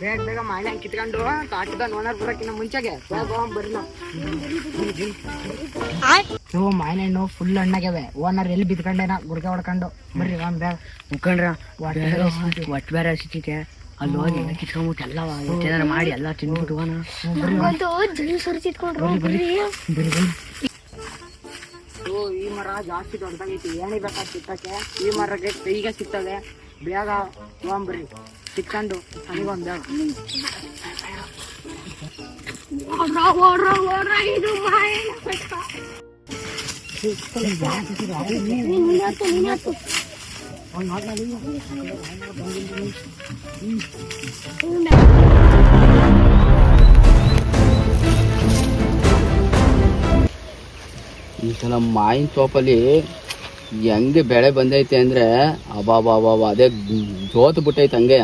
ಬೇಗ ಬೇಗ ಮಾಯಿನ ಕಿತ್ಕೊಂಡು ಕಾಟದ ಓನರ್ ಬರೋಕಿನ್ನ ಮುಂಚೆಗೆ. ಬೇಗ ಹೋಗ್ ಬರ್ರಿ ಇವು ಹಣ್ಣು ಫುಲ್ ಹಣ್ಣಾಗ್ಯಾವೆ. ಓನರ್ ಎಲ್ಲಿ ಬಿದ್ಕೊಂಡೇನ? ಗುಡ್ಗೆ ಹೊಡ್ಕೊಂಡು. ಬರ್ರಿ ಒಂದ್ ಬೇಗ. ಮುಖಂಡ್ರ ಒಟ್ಟು ಬೇರೆ ಸಿಕ್ಕಿಕೆ ಅಲ್ಲಿ ಹೋಗಿ ಎಲ್ಲ ಕಿತ್ಕೊಂಡ್ಬಿಟ್ಟು ಎಲ್ಲ ಏನಾರ ಮಾಡಿ ಎಲ್ಲ ತಿನ್ಬಿಟ್ಟು ಈ ಮರ ಜಾಸ್ತಿ ದೊಡ್ಡದಾಗೈತಿ. ಏನೇ ಬೇಕಾ ಸಿಕ್ಕಕ್ಕೆ ಈ ಮರಕ್ಕೆ ಕೈಗೆ ಸಿಗ್ತದೆ. ಬೇಗ ಹೋಗ್ಬರ್ರಿ. ಸಿಕ್ಕೊಂಡು ನನಗೊಂದ್ ಬೇಗ ಓಡ್ರ ಓಡ್ರ ಓಡ್ರ ಇದು ಮಾಯನ ಬೆಟ್ಟ. ನೀನ್ ಮುಂದೆ ಹತ್ತು, ನೀನ್ ಹತ್ತು. ಈ ಸಲ ಮಾವಿನ ತೋಪಲ್ಲಿ ಹೆಂಗೆ ಬೆಳೆ ಬಂದೈತೆ ಅಂದ್ರೆ ಅಬಾಬಾಬಾಬ ಅದೇ ಜೋತು ಬಿಟ್ಟೈತೆ ಹಂಗೆ.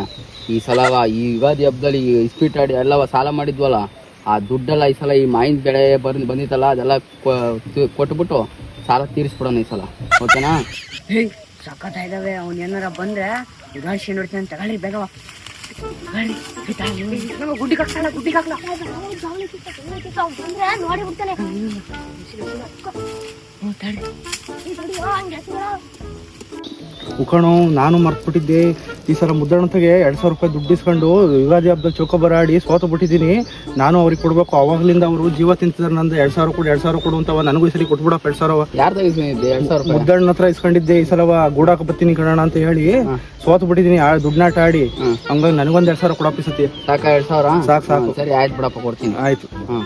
ಈ ಸಲ ಈ ಯುಗಾದಿ ಹಬ್ಬದಲ್ಲಿ ಇಸ್ಪೀಟ್ ಆಡಿ ಎಲ್ಲ ಸಾಲ ಮಾಡಿದ್ವಲ್ಲ ಆ ದುಡ್ಡೆಲ್ಲ ಈ ಸಲ ಈ ಮಾವಿನ ಬೆಳೆ ಬಂದ್ ಬಂದಿತ್ತಲ್ಲ ಅದೆಲ್ಲ ಕೊಟ್ಬಿಟ್ಟು ಸಾಲ ತೀರಿಸ್ಬಿಡೋಣ ಈ ಸಲ. ಓಕೆನಾ? ಸಖತ್ ಇದಾವೆ. ಅವ್ನು ಏನಾರ ಬಂದ್ರೆ ಉದಾಹರಣೆ ನೋಡ್ತೀನಿ ತಗೊಳ್ಳಿ ಬೇಗ. ಗುಡ್ಡಿ ಕಟ್ಟಲ್ಲ ಗುಡ್ಡಿ ಹಾಕ್ಲ ಬಂದ್ರೆ ನೋಡಿ ಬಿಡ್ತಾನೆ. ಉಕಣು ನಾನು ಮರ್ತ್ಬಿಟ್ಟಿದ್ದೆ. ಈ ಸಲ ಮುದ್ದಣ್ಣತೆಗೆ ಎರಡ್ ಸಾವಿರ ರೂಪಾಯಿ ದುಡ್ಡು ಇಸ್ಕೊಂಡು ಯುಗಾದಿ ಹಬ್ಬದಲ್ಲಿ ಚೌಕ ಆಡಿ ಸೋತು ಬಿಟ್ಟಿದ್ದೀನಿ ನಾನು ಅವ್ರಿಗೆ ಕೊಡಬೇಕು. ಅವಾಗ್ಲಿಂದ ಅವರು ಜೀವ ತಿಂತಿದ್ದಾರೆ ನಂದು. ಎರಡ್ ಸಾವಿರ ಕೊಡು ಎರಡ್ ಸಾವಿರ ಕೊಡು ಅಂತವ ನನಗೂ ಈ ಸಲ ಕೊಟ್ಬಿಡಪ್ಪ ಎರಡ್ ಸಾವಿರ ಮುದ್ದಣ್ಣ ಹತ್ರ ಇಸ್ಕೊಂಡಿದ್ದೆ. ಈ ಸಲ ಗೂಡಾಕ ಬತ್ತೀನಿ ಕಣ ಅಂತ ಹೇಳಿ ಸೋತು ಬಿಟ್ಟಿದ್ದೀನಿ ಆ ದುಡ್ಡನ್ನಾಟ ಆಡಿ. ಹಂಗಾಗಿ ನನಗೊಂದ್ ಎರಡ್ ಸಾವಿರ ಕೊಡಪ್ಪ ಸತಿ. ಸಾಕ ಎರಡು ಸಾವಿರ? ಸಾಕ್, ಸಾಕು. ಸರಿ ಆಯ್ತು ಬಿಡಪ್ಪ ಕೊಡ್ತೀನಿ. ಆಯ್ತು. ಹಾಂ.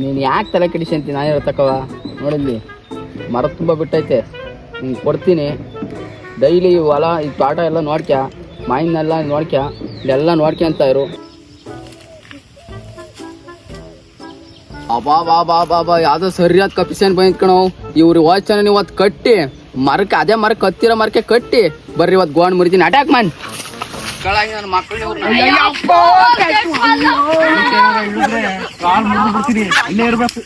ನೀನು ಯಾಕೆ ತಲೆ ಕೆಡಿಸ್ಕೊಂತೀನಿ? ನಾನು ಹೇಳ್ತಕ್ಕವ ನೋಡಿಲ್ಲಿ ಮರ ತುಂಬ ಬಿಟ್ಟೈತೆ. ನೀನು ಕೊಡ್ತೀನಿ. ಡೈಲಿ ಹೊಲ, ಈ ತೋಟ ಎಲ್ಲ ನೋಡ್ಕ ಮಾಯಿನೆಲ್ಲ ನೋಡ್ಕ ಇಲ್ಲೆಲ್ಲ ನೋಡ್ಕ್ಯಂತ ಇರು. ಅಬಾ ಬಾ ಬಾ ಬಾ ಬಾ ಯಾವ್ದೋ ಸರಿಯಾದ ಕಪಿಸನ್ ಬಂದ್ ಕಣೋ. ಇವ್ರು ವಾಚನ ಇವತ್ತು ಕಟ್ಟಿ. ಮರಕ್ಕೆ, ಅದೇ ಮರಕ್ಕೆ ಹತ್ತಿರೋ ಮರಕ್ಕೆ ಕಟ್ಟಿ. ಬರ್ರಿ ಇವತ್ತು ಗೋಣ್ ಮುರಿತೀನಿ. ಅಟ್ಯಾಕ್ ಮನ್ ಕಳಾಗಿ ನನ್ನ ಮಕ್ಕಳು ಇಲ್ಲೇ ಇರ್ಬೇಕು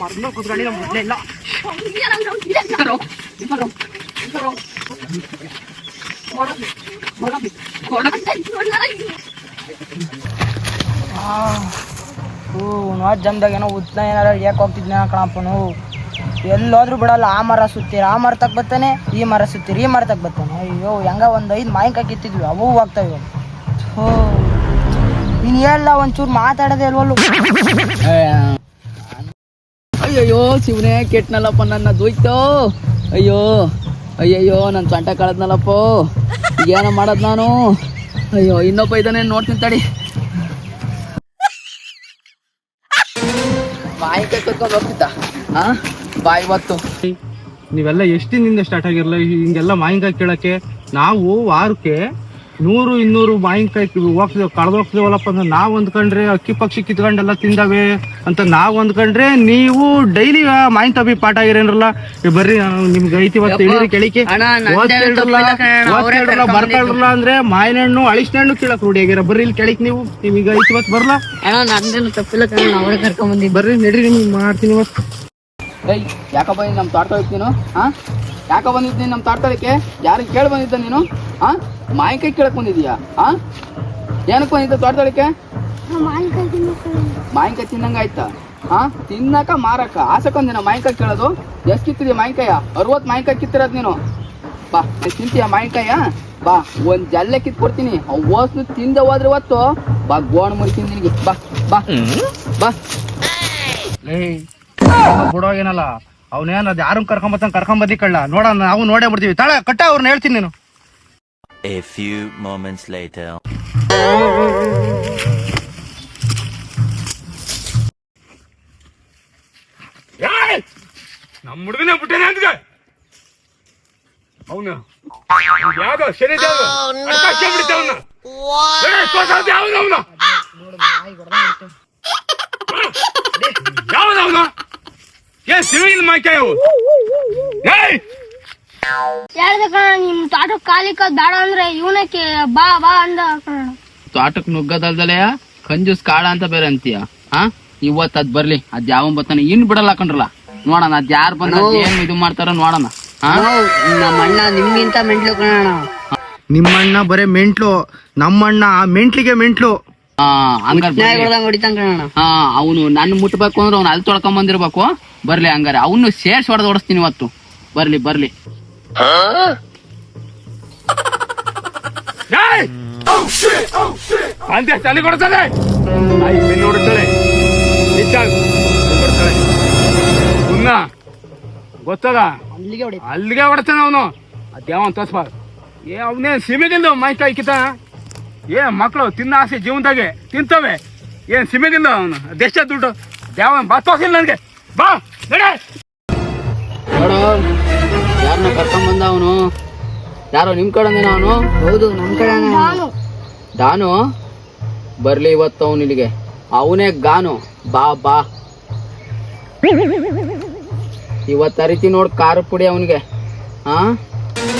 ಮರ್ನ ಕುತ್ಕೊಂಡಿಲ್ಲ ಮೊದ್ಲೇ ಇಲ್ಲ ಓ ನಾವ್ ಏನೋ ಉದ್ದ ಏನಾರ ಯಾಕೆ ಹೋಗ್ತಿದ್ನ ಕಣಪ್ಪನು. ಎಲ್ಲೋದ್ರೂ ಬಿಡಲ್ಲ, ಆ ಮರ ಸುತ್ತೀರ ಆ ಮರ ತಕ್ ಬರ್ತಾನೆ ಈ ಮರ ಸುತ್ತೀರಿ ಈ ಮರ ತಕ್ ಬತ್ತಾನೆ. ಅಯ್ಯೋ, ಹೆಂಗ ಒಂದು ಐದು ಮಾವಿನಕಾಯಿ ಕಿತ್ತಿದ್ವಿ, ಅವು ಹೋಗ್ತಾವೆ ಹೋ ನೀನು ಎಲ್ಲ ಒಂಚೂರು ಮಾತಾಡೋದೇ ಇಲ್ವಲ್ಲು. ಅಯ್ಯಯ್ಯೋ, ಶಿವನೇ ಕೆಟ್ಟನಲ್ಲಪ್ಪ ನನ್ನ ದೋಯ್ತೋ. ಅಯ್ಯೋ. ಅಯ್ಯಯ್ಯೋ ನನ್ನ ಸೊಂಟ ಕಳೆದ್ನಲ್ಲಪ್ಪ. ಏನೋ ಮಾಡೋದ್ ನಾನು. ಅಯ್ಯೋ, ಇನ್ನೊಬ್ಬ ಇದ್ದಾನೆ, ನೋಡ್ತೀನಿ ತಡಿ. ಬಾಯಿ ಕೈ ಕತ್ಕೊಂಡು ಹೋಗ್ತಿದ್ದ? ಹಾ ಬಾಯಿ ಬತ್ತು ನೀವೆಲ್ಲ ಎಷ್ಟಿನಿಂದ ಸ್ಟಾರ್ಟ್ ಆಗಿರಲ್ಲ ಹಿಂಗೆಲ್ಲ ಮಾಹಿಂಗ ಕೇಳಕ್ಕೆ ನಾವು ವಾರಕ್ಕೆ ನೂರು ಇನ್ನೂರು ಮಾವಿನಕಾಯಿ ಹೋಗ್ತಿದ್ದೇವೆ ಕಳೆದೋಗ್ತಿದೇವಲ್ಲಪ್ಪ ಅಂದ್ರೆ ನಾವ್ ಅಂದ್ಕೊಂಡ್ರೆ ಅಕ್ಕಿ ಪಕ್ಷಿ ಕಿತ್ಕೊಂಡೆಲ್ಲ ತಿಂದಾವೆ ಅಂತ ನಾವ್ ಅಂದ್ಕೊಂಡ್ರೆ ನೀವು ಡೈಲಿ ಮಾವಿನ ತಬಿ ಪಾಠ ಆಗಿರೇನ್ರಲ್ಲ? ಬರ್ರಿ ನಿಮ್ಗೆ ಐತಿ ಇವತ್ತು ಹೇಳಿರಿ ಕೆಳಿಕೆ ಬರ್ಕೊಳ್ರಲ್ಲ ಅಂದ್ರೆ ಮಾವಿನ ಹಣ್ಣು ಅಳಿಸಿನ ಹಣ್ಣು ಕೀಳಕ್ ರೂಢಿ ಆಗ್ಯಾರ ಬರ್ರಿ ಇಲ್ಲಿ ಕೆಳಿಕ್ ನೀವು ನಿಮಗೆ ಐತಿ ಇವತ್ತು ತಪ್ಪಿಲ್ಲ ಕಣ ಅವರೇ ಕರ್ಕೊಂಡ್ ಬಂದಿದ್ದು ಬರ್ರಿ ನಡ್ರಿ ನಿಮ್ಗೆ ಮಾಡ್ತೀನಿ ಇವತ್ತು. ಏಯ್ ಯಾಕೋ ಬಂದಿದ್ದು ನಮ್ಮ ತೋಟ ನೀನು? ಹಾ ಯಾಕ ಬಂದಿದ್ದೀನಿ ನಮ್ಮ ತೋಟದಕ್ಕೆ ಯಾರಿಗೆ ಕೇಳಿ ಬಂದಿದ್ದ ನೀನು? ಹಾ ಮಾವಿನಕಾಯಿ ಕೇಳಕ್ ಬಂದಿದೀಯಾ? ಹಾ ಏನಕ್ಕೆ ಬಂದಿದ್ದ ತೋಟದೊಳಕ್ಕೆ ಮಾವಿನಕಾಯಿ ತಿನ್ನಂಗ ಆಯ್ತಾ? ಹಾ ತಿನ್ನಕ ಮಾರಕ. ಆಸಕ್ಕೊಂದಿನ ಮಾವಿನಕಾಯಿ ಕೇಳೋದು? ಎಷ್ಟು ಕಿತ್ತಿದ್ಯಾ ಮಾವಿನಕಾಯ ಅರವತ್ತು ಮಾವಿನಕಾಯಿ ಕಿತ್ತಿರೋದು ನೀನು? ಬಾ ತಿಂತೀಯ ಮಾವಿನಕಾಯ ಬಾ ಒಂದು ಜಲ್ಲೆ ಕಿತ್ ಕೊಡ್ತೀನಿ. ಓಸ್ನು ತಿಂದ ಹೋದ್ರೆ ಇವತ್ತು ಬಾ ಗೋಣ ಮುರಿ ತಿಂದಿನಿ ಬಾ ಬಾ. ಬಾ. ಏಯ್ ಬಿಡೋ ಏನಲ್ಲ ಅವನೇನ ಅದ್ ಯಾರು ಕರ್ಕೊಂಬತ್ತ ಕರ್ಕೊಂಬದಿ ಕಳ್ಳ? ನೋಡ ನಾವು ನೋಡೇ ಬಿಡ್ತೀವಿ. ತಾಳ ಕಟ್ಟ ಅವ್ರನ್ನ ಹೇಳ್ತೀನಿ ನೀನು. A few moments later. ನಮ್ಮ ಹುಡುಗನೇ ಬಿಟ್ಟೇನೆ ಅಂತ ಅವನು. ಯಾವ್ದೋ ಶನಿ ಅವನ. ಯಾವ್ದು ಅವನು ಯಾವ್ದು ಅವನು? ಏ ಸಿವಿಲ್ ಮಾಯ್ಕಾಯವು ಏಯ್ ಹೇಳ್ದೆ ಕಣ ನಿಮ್ ತೋಟಕ್ ಕಾಲಿಕ ಬೇಡ ಅಂದ್ರೆ ಇವನಕ್ಕೆ ಬಾ ಬಾ ಅಂದ ಕಣ. ತೋಟಕ್ ನುಗ್ಗದಲ್ದಲೆ ಕಂಜೂಸ್ ಕಾಳ ಅಂತ ಬೇರೆ ಅಂತೀಯ? ಹಾ ಇವತ್ತು ಅದ್ ಬರ್ಲಿ. ಅದ್ ಯಾವ ಬರ್ತಾನೆ ಇನ್ ಬಿಡಲ್ಲ ಕಣ್ರಲ್ಲ. ನೋಡೋಣ ಅದ್ ಯಾರು ಬಂದ ಏನ್ ಇದು ಮಾಡ್ತಾರ ನೋಡೋಣ. ಹಾ ನಮ್ಮ ಅಣ್ಣ ನಿಮ್ಗಿಂತ ಮೆಂಟ್ಲು ಕಣ ನಿಮ್ಮಣ್ಣ ಬರೇ ಮೆಂಟ್ಲು. ನಮ್ಮಣ್ಣ ಆ ಮೆಂಟ್ಲಿಗೆ ಮೆಂಟ್ಲು. ಹಾ ಹಂಗಾರ್ ಬರ್ಲಿ. ಹೊಡೆದಂಗ್ ಹೊಡಿತಾನ ಕಣ ಹಾ ಅವನು ನನ್ನ ಮುಟ್ಬೇಕು ಅಂದ್ರೆ ಅವ್ನು ಅಲ್ಲಿ ತೊಳ್ಕೊಂಡ್ ಬಂದಿರ್ಬೇಕು. ಬರ್ಲಿ ಹಂಗಾರೆ. ಅವನು ಸೇರ್ಸ್ ಹೊಡೆದ್ ಓಡಿಸ್ತೀನಿ ಇವತ್ತು. ಬರ್ಲಿ ಬರ್ಲಿ! ಅಂತೆ ತಲೆ ಕೊಡ್ತಾನೆ ಗೊತ್ತದ? ಅಲ್ಲಿಗೆ ಹೊಡಿತಾನೆ. ಅಲ್ಲಿಗೆ ಹೊಡ್ತಾನೆ ಅವನು. ಅದ್ಯಾವ ಅಂತ ಏ ಅವನೇ ಸಿಮೆಗಿಂದು ಮೈ ಕೈ ಕಿತ ಏ ಮಕ್ಕಳು ತಿನ್ನ ಆಸೆ ಜೀವನದಾಗೆ ತಿಂತವೆ? ಏನು ಸಿಮೆಗಿಂದ ಅವನು? ದೇಶ ದುಡ್ಡು. ಯಾವ ಬಾ ತೋರ್ಸಿಲ್ಲ ನನಗೆ. ಬಾ ನಡೆ. ನೋಡು ಯಾರನ್ನ ಕರ್ಕೊಂಡ್ಬಂದ ಅವನು? ಯಾರೋ ನಿಮ್ಮ ಕಡೆ ಅವನು? ಹೌದು ನಮ್ಮ ಕಡೆ ನಾನು ಡಾನು ಬರ್ಲಿ ಇವತ್ತು ಅವನು ಇಲ್ಲಿಗೆ. ಅವನೇ ಗಾನು. ಬಾ ಬಾ. ಇವತ್ತು ರೀತಿ ನೋಡಿ ಖಾರ ಪುಡಿ ಅವನಿಗೆ. ಹಾ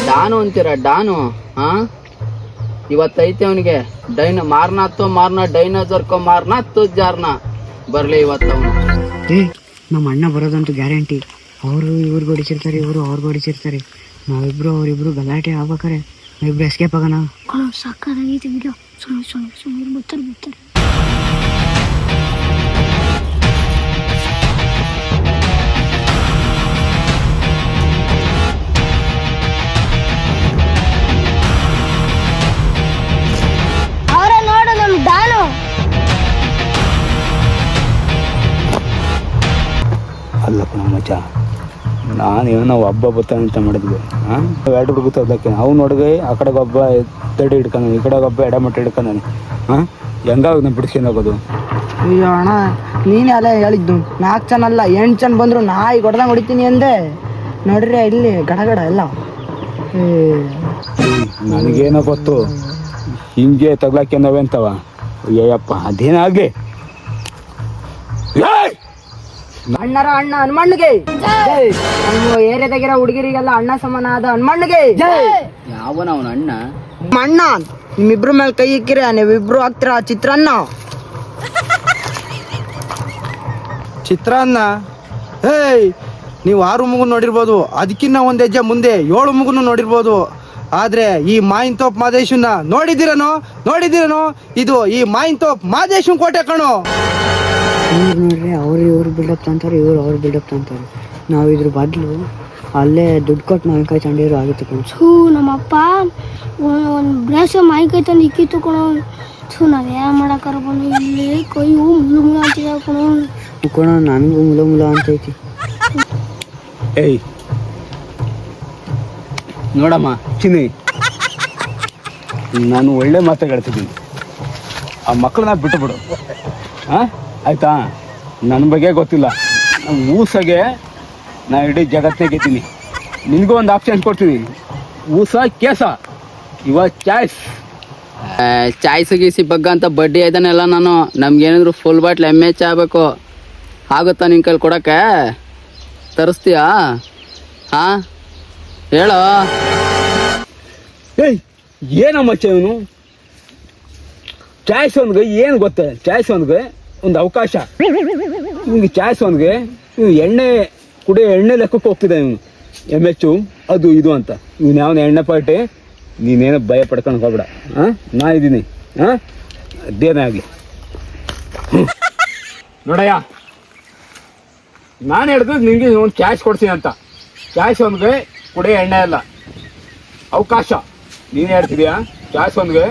ಡಾನು ಅಂತೀರ ಡಾನು ಹಾ ಇವತ್ತೈತೆ ಅವನಿಗೆ. ಡೈನ ಮಾರ್ನಾತ್ತೋ ಮಾರ್ನ ಡೈನೋಸರ್ಕೋ ಮಾರ್ನಾತ್ತು ಜಾರ್ನ. ಬರ್ಲಿ ಇವತ್ತು ಅವನು. ಏ ನಮ್ಮ ಅಣ್ಣ ಬರೋದಂತೂ ಗ್ಯಾರಂಟಿ. ಅವರು ಇವ್ರಿಗೆ ಹೊಡಿಸಿರ್ತಾರೆ ಇವರು ಅವ್ರಿಗೆ ಹೊಡಿಸಿರ್ತಾರೆ ನಾವಿಬ್ರು ಅವರಿಬ್ರು ಗಲಾಟೆ ಆಗ್ಬೇಕಾರೆ ನಾವಿಬ್ರು ಎಸ್ಕೇಪ್ ಆಗೋಣ. ಸಕ್ಕದಾಗೈತೆ ವಿಡಿಯೋ ಸುಮ್ಮನೆ ಸುಮ್ಮನೆ ಸುಮ್ಮನೆ ಬರ್ತಾರೆ ಬರ್ತಾರೆ ಮಚ್ಚ ನಾನು ಏನೋ ಒಬ್ಬ ಬರ್ತಾನೆ ಅಂತ ಮಾಡಿದ್ವಿ. ಹಾಂ ಎರಡು ಹುಡುಗ ತರ್ದಕ್ಕೆ ಅವ್ನು ನೋಡಿದ್ವಿ ಆ ಕಡೆಗೆ ಒಬ್ಬ ತಡಿ ಹಿಡ್ಕೊಂಡು ಈ ಕಡೆಗೆ ಒಬ್ಬ ಎಡಮಟ್ಟ ಹಿಡ್ಕೊಂಡು ಹಾಂ ಹೆಂಗಾಗ ನಾವು ಬಿಡಿಸ್ಕೊಂಡು ಹೋಗೋದು? ಅಯ್ಯೋ ಅಣ್ಣ ನೀನೇ ಅಲ್ಲೇ ಹೇಳಿದ್ದು? ನಾಲ್ಕು ಜನ ಅಲ್ಲ ಎಂಟು ಜನ ಬಂದ್ರು ನಾಯಿ ಹೊಡೆದಂಗೆ ಹೊಡಿತೀನಿ ಅಂದೆ. ನೋಡ್ರಿ ಇಲ್ಲಿ ಗಡಗಡ ಎಲ್ಲ. ನನಗೇನೋ ಗೊತ್ತು. ಹಿಂಗೆ ತಗ್ಲಾಕೆ ನವೆ ಅಂತವ ಅಯ್ಯಪ್ಪ ಅದೇನಾಗಲಿ ಅಣ್ಣರ ಅಣ್ಣ ಹನುಮಣ್ಣಗೆ. ನಮ್ಮ ಏರಿಯಾದಾಗಿರೋ ಹುಡುಗಿರಿಗೆಲ್ಲ ಅಣ್ಣ ಸಮಾನ ಆದ ಹನುಮಣ್ಣಗೆ. ಜೈ. ಯಾವನ ಅವನ ಅಣ್ಣ? ನಿಮ್ಮ ಅಣ್ಣ ನಿಮ್ಮಿಬ್ರ ಮೇಲೆ ಕೈ ಇಕ್ಕಿರ ನೀವಿಬ್ರು ಹಾಕ್ತೀರಾ ಚಿತ್ರಾನ್ನ? ಚಿತ್ರಾನ್ನ? ಏಯ್ ನೀವು ಆರು ಮಗು ನೋಡಿರ್ಬೋದು ಅದಕ್ಕಿನ್ನ ಒಂದ್ ಹೆಜ್ಜೆ ಮುಂದೆ ಏಳು ಮಗುನು ನೋಡಿರ್ಬೋದು. ಆದ್ರೆ ಈ ಮಾಯಿನ್ ತೋಪ್ ಮಾದೇಶನ್ನ ನೋಡಿದಿರನೋ ನೋಡಿದಿರನೋ ಇದು ಈ ಮಾಯಿನ್ ತೋಪ್ ಮಾದೇಶನ್ ಕೋಟೆ ಕಣೋ. ಇವ್ರು ನೋಡ್ರಿ ಅವ್ರು ಇವ್ರು ಬಿಲ್ಡಪ್ ತಂತಾರೆ ಇವ್ರು ಅವ್ರು ಬಿಲ್ಡಪ್ ತಂತಾರೆ ನಾವು ಇದ್ರ ಬದಲು ಅಲ್ಲೇ ದುಡ್ಡು ಕೊಟ್ಟು ಮಾವಿನಕಾಯಿ ತಂಡಿದ್ರು ಆಗಿತ್ತು ಕಣ. ಸೂ ನಮ್ಮಪ್ಪ ಒಂದು ಬ್ರೇಸ್ ಮಾವಿನಕಾಯಿ ತಂದು ಇಕ್ಕಿತ್ತು ಕಣ. ಸೊ ನಾವು ಏನು ಮಾಡಕ್ಕಾರ ಬಂದು ಇಲ್ಲಿ ಕೈ ಮುಳು ಮುಳ್ಳು ಅಂತಿದಾವ ಕಣ. ಕಣ ನನಗೂ ಮುಲ ಮುಲ ಅಂತೈತಿ. ಏಯ್. ನೋಡಮ್ಮ ಚಿನ್ನಿ. ನಾನು ಒಳ್ಳೆ ಮಾತಾಡ್ತಿದ್ದೀನಿ ಆ ಮಕ್ಕಳನ್ನ ಬಿಟ್ಟು ಬಿಡು ಹಾಂ ಆಯ್ತಾ? ನನ್ನ ಬಗ್ಗೆ ಗೊತ್ತಿಲ್ಲ. ನಮ್ಮ ಊಸಗೆ ನಾ ಇಡೀ ಜಗತ್ತೇ ಗೆದ್ದೀನಿ. ನಿನಗೂ ಒಂದು ಆಪ್ಷನ್ ಕೊಡ್ತೀನಿ. ಊಸ ಕೇಸ. ಇವ ಚಾಯ್ಸ್ ಚಾಯ್ಸ್ ಗೀಸಿ ಬಗ್ಗ ಅಂತ ಬಡ್ಡಿ ಐದನೆಲ್ಲ ನಾನು. ನಮ್ಗೇನಾದ್ರು ಫುಲ್ ಬಾಟ್ಲ್ ಎಂ ಎಚ್ ಆಗಬೇಕು. ಆಗುತ್ತಾ ನಿನ್ನ ಕೈಲಿ ಕೊಡಕ್ಕೆ? ತರಿಸ್ತೀಯಾ? ಹಾ? ಹೇಳೋ? ಏಯ್ ಏನಮ್ಮ ಇವನು? ಚಾಯ್ಸ್ ಒಂದ್ಗೆ ಏನು ಗೊತ್ತ? ಚಾಯ್ಸ್ ಒಂದ್ಗೆ ಒಂದು ಅವಕಾಶ. ನಿಮಗೆ ಚಾಯ್ಸ್ ಅವನಿಗೆ. ಇವನು ಎಣ್ಣೆ ಕುಡಿಯೋ ಎಣ್ಣೆ ಲೆಕ್ಕಕ್ಕೆ ಹೋಗ್ತಿದ್ದ ಇವನು ಎಂ ಎಚ್ಚು ಅದು ಇದು ಅಂತ. ಇವನು ಯಾವನ ಎಣ್ಣೆ ಪಾರ್ಟಿ? ನೀನೇನು ಭಯ ಪಡ್ಕೊಂಡು ಹೋಗ್ಬೇಡ. ಹಾಂ ನಾ ಇದ್ದೀನಿ. ಹಾಂ ಅದೇನೇ ಆಗಲಿ. ನೋಡಯ್ಯ, ನಾನು ಹೇಳಿದ್ರು ನಿಮಗೆ ಒಂದು ಕ್ಯಾಶ್ ಕೊಡ್ತೀನಿ ಅಂತ. ಕ್ಯಾಶ್ ಒಂದ್ಗೆ ಕುಡಿಯೋ ಎಣ್ಣೆ ಅಲ್ಲ. ಅವಕಾಶ. ನೀನು ಹೇಳ್ತಿದ್ಯಾ? ಕ್ಯಾಶ್ ಒಂದ್ಗೆ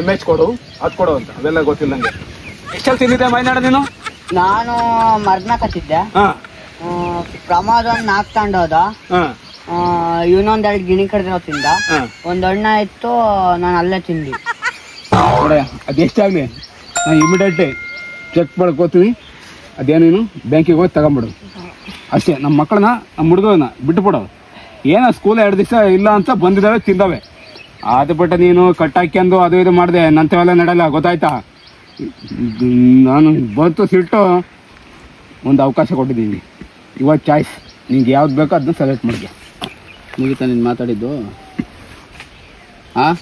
ಎಂ ಎಚ್ ಕೊಡು, ಅದು ಕೊಡು ಅಂತ. ಅದೆಲ್ಲ ಗೊತ್ತಿಲ್ಲ ನನಗೆ ಎಷ್ಟಲ್ಲಿ ತಿಂದಿದ್ದೆ ಮೈನಾಡ ನೀನು? ನಾನು ಮರ್ನಾಕತ್ತಿದ್ದೆ ಹಾಂ. ಪ್ರಮಾದ ಒಂದು ನಾಲ್ಕು ತಗೊಂಡೋದ ಹಾಂ. ಇವನೊಂದ್ ಎರಡು ಗಿಣಿ ಕಡ್ದಿರೋ ತಿಂದ. ಒಂದ್ ಅಣ್ಣ ಇತ್ತು ನಾನು ಅಲ್ಲೇ ತಿಂದಿ. ನೋಡಯ್ಯ ಅದು ಎಷ್ಟಾಗಲಿ? ನಾನು ಇಮಿಡಿಯೇಟ್ ಚೆಕ್ ಮಾಡ್ಕೋತೀವಿ ಅದೇನೇನು ಬ್ಯಾಂಕಿಗೆ ಹೋಗಿ ತಗೊಂಬಿಡು. ಅಷ್ಟೇ ನಮ್ಮ ಮಕ್ಕಳನ್ನ ನಮ್ಮ ಹುಡುಗನ ಬಿಟ್ಟುಬಿಡು ಏನೋ ಸ್ಕೂಲ್ ಎರಡು ದಿವಸ ಇಲ್ಲ ಅಂತ ಬಂದಿದ್ದಾವೆ ತಿಂದವೆ. ಅದು ಬಿಟ್ಟು ನೀನು ಕಟ್ಟಾಕ್ಯಂದು ಅದು ಇದು ಮಾಡಿದೆ ನಂತವೆಲ್ಲ ನಡೆಯಲ್ಲ ಗೊತ್ತಾಯ್ತಾ? ನಾನು ಬಂತು ಸಿಟ್ಟು ಒಂದು ಅವಕಾಶ ಕೊಟ್ಟಿದ್ದೀನಿ. ಇವತ್ತು ಚಾಯ್ಸ್ ನಿಂಗೆ ಯಾವ್ದು ಬೇಕೋ ಅದನ್ನ ಸೆಲೆಕ್ಟ್ ಮಾಡಿದೆ ಮುಗಿತಾ ನೀನು ಮಾತಾಡಿದ್ದು? ಹಾಂ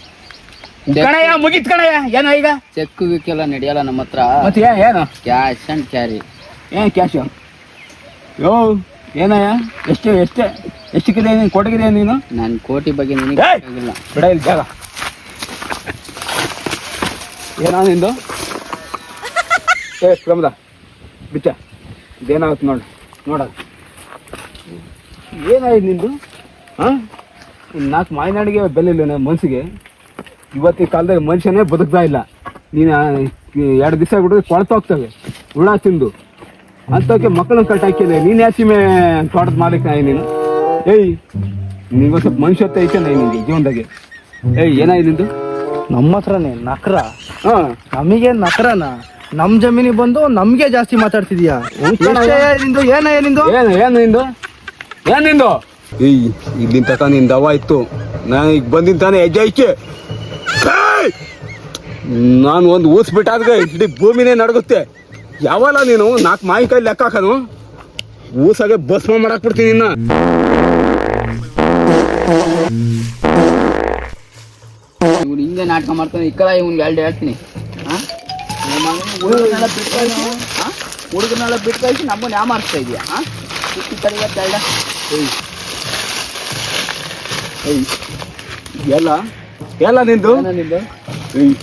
ಕಣಯ್ಯ ಮುಗಿತ್ ಕಣಯ್ಯ. ಏನೋ ಈಗ? ಚೆಕ್ ಗಿಕ್ಕೆಲ್ಲ ನಡೆಯಲ್ಲ ನಮ್ಮ ಹತ್ರ. ಮತ್ತೆ ಏನು? ಕ್ಯಾಶ್ ಅಂಡ್ ಕ್ಯಾರಿ ಏ ಕ್ಯಾಶು ಯೋ? ಏನಯ್ಯ? ಎಷ್ಟು ಎಷ್ಟು ಎಷ್ಟಕ್ಕಿದೆ ನೀನು? ಕೋಟಿಗಿದೆ ನೀನು? ನಾನು ಕೋಟಿ ಬಗ್ಗೆ ನಿನಗೆ ಬಿಡ ಇಲ್ಲಿ ಜಾಗ. ಏನೋ ನಿಂದು? ಏ ಪ್ರಮದ ಬಿಚ್ಚ ಇದೇನಾಗುತ್ತೆ ನೋಡಿ ನೋಡ ಏನಾಯ್ತು ನಿಂದು? ಹಾಂ? ನಾಲ್ಕು ಮಾಯನಾಡಿಗೆ ಬೆಲೆ ಇಲ್ಲ ನನ್ನ ಮನ್ಸಿಗೆ. ಇವತ್ತಿನ ಕಾಲದಾಗ ಮನುಷ್ಯನೇ ಬದುಕ್ತಾ ಇಲ್ಲ. ನೀನು ಎರಡು ದಿವಸ ಬಿಡಿದ್ರೆ ಕೊಳ್ತೋಗ್ತವೆ ಹುಳ ತಿಂದು. ಅಂಥಕ್ಕೆ ಮಕ್ಕಳನ್ನ ಕಟ್ಟಾಕಿಲ್ಲ ನೀನು ಯಾಸಿಮೆ ಸೀಮೆ ತೋಟದ ಮಾಲೀಕ ನೀನು? ಏಯ್ ನಿಂಗೆ ಸ್ವಲ್ಪ ಮನುಷ್ಯತ್ವ ಐತೆ ನಿಂಗೆ ಜೀವನದಾಗೆ. ಏಯ್ ಏನಾಯ್ತು ನಿಂದು? ನಮ್ಮ ಹತ್ರನೇ ನಕ್ರ. ಹಾಂ. ನಮಗೆ ನಕ್ರನ. ನಮ್ ಜಮೀನಿಗೆ ಬಂದು ನಮ್ಗೆ ಜಾಸ್ತಿ ಮಾತಾಡ್ತಿದ್ಯಾ? ನಿಂದು ಏನೇ ನಿಂದು? ಏನು ಏನು ನಿಂದು? ಏನು ನಿಂದು? ಏಯ್ ಇಲ್ಲಿನ ತಕ ನಿನ್ ದವ ಇತ್ತು. ನಾನು ಈಗ ಬಂದಿನ ತಾನೇ ಹೆಜ್ಜೆ ಐಕೆ ನಾನು ಒಂದು ಊಸ್ಬಿಟ್ಟಾದ್ರೆ ಇಡೀ ಭೂಮಿನೇ ನಡಗುತ್ತೆ. ಯಾವಲ್ಲ ನೀನು? ನಾಲ್ಕು ಮಾವಿನಕಾಯಿ ಲೆಕ್ಕ ಹಾಕೋನು? ಊಸಾಗೆ ಭಸ್ಮ ಮಾಡಕ್ ಬಿಡ್ತೀನಿ ಇನ್ನ. ಇವ್ನು ಹಿಂಗೆ ನಾಟಕ ಮಾಡ್ತಾನೆ ಇಕ್ಕಲ ಇವ್ನಿಗೆ ಎರಡು ಹೇಳ್ತೀನಿ. ಹುಡುಗರನ್ನೆಲ್ಲ ಬಿಟ್ಟು ಕಳಿಸಿ ನಮ್ಮ ಹುಡುಗರನ್ನೆಲ್ಲ ಬಿಟ್ಟು ಕಳಿಸಿ ನಮ್ಮನ್ನ ಯಾಮಾರಿಸ್ತಾ ಇದೆಯಾ ಹಾಂ ಬೇಡ ಏಯ್. ಎಲ್ಲ? ಎಲ್ಲ ನಿಂದು? ನಿಂದು? ಏಯ್.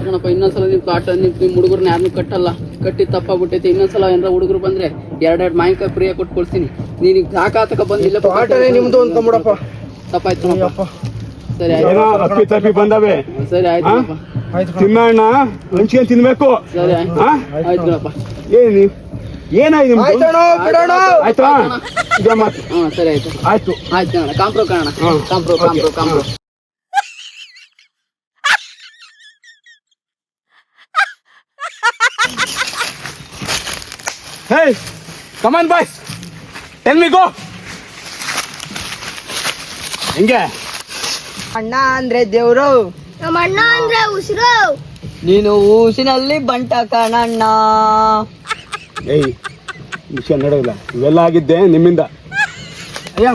ಕಣಪ್ಪ ಇನ್ನೊಂದ್ಸಲ ನೀವು ಕಾಟ ನಿಂತು ನಿಮ್ಮ ಹುಡುಗರನ್ನ ಯಾರನ್ನೂ ಕಟ್ಟಲ್ಲ. ಕಟ್ಟಿ ತಪ್ಪಾಗ್ಬಿಟ್ಟೈತೆ. ಇನ್ನೊಂದ್ಸಲ ಏನಾರ ಹುಡುಗರು ಬಂದ್ರೆ ಎರಡೆರಡು ಮಾಯಿಕಾಯಿ ಪ್ರಿಯ ಕೊಟ್ಟು ಕೊಡ್ತೀನಿ ನೀನಿಗೆ ಸಾಕಾತಕ ಬಂದಿಲ್ಲ ಆಟನೇ ನಿಮ್ದು ನೋಡಪ್ಪ ತಪ್ಪಾಯ್ತು. ಸರಿ ಆಯ್ತು. ತಪ್ಪಿ ಬಂದವೆ. ಸರಿ ಆಯ್ತು. ತಿನ್ನಣ್ಣ ಹಂಚ್ಕೊಂಡ್ ತಿನ್ಬೇಕು. ಸರಿ ಆಯ್ತು. ಹಾ? ಆಯ್ತು ಕಣಪ್ಪ. ಏನಿ ಏನಾಯ್ತು ನಿಮ್ದು? ಆಯ್ತಣ್ಣ ಬಿಡೋಣ ಆಯ್ತಾ ಸರಿ ಆಯ್ತು. ಆಯ್ತು. ಆಯ್ತು ಕಾಂಪ್ರೋ ಕಾಣ ಹ್ಮ್. ಕಾಂಪ್ರೋ ಕಾಂಪ್ರೋ ಕಾಂಪ್ರೋ come on, boys tell me go. ಹಿಂಗೆ? ಅಣ್ಣ ಅಂದ್ರೆ ದೇವ್ರು. ನಮ್ಮ ಅಣ್ಣ ಅಂದ್ರೆ ಉಸಿರು. ನೀನು ಊಸಿನಲ್ಲಿ ಬಂಟ ಕಣಣ್ಣ. ಏಯ್ ವಿಷಯ ನಡೆಯಲ್ಲ. ಇವೆಲ್ಲ ಆಗಿದ್ದೆ ನಿಮ್ಮಿಂದ. ಅಯ್ಯ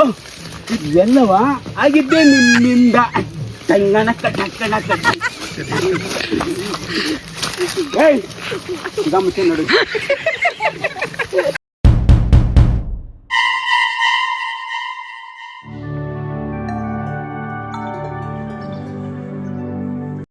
ಓ, ಇವೆಲ್ಲವ ಆಗಿದ್ದೆ ನಿಮ್ಮಿಂದ. ಟಂಗಣ ಕಟಕಣ ಕಟ. ಏಯ್ ಗಮನಿಸಿ ನೋಡಿ.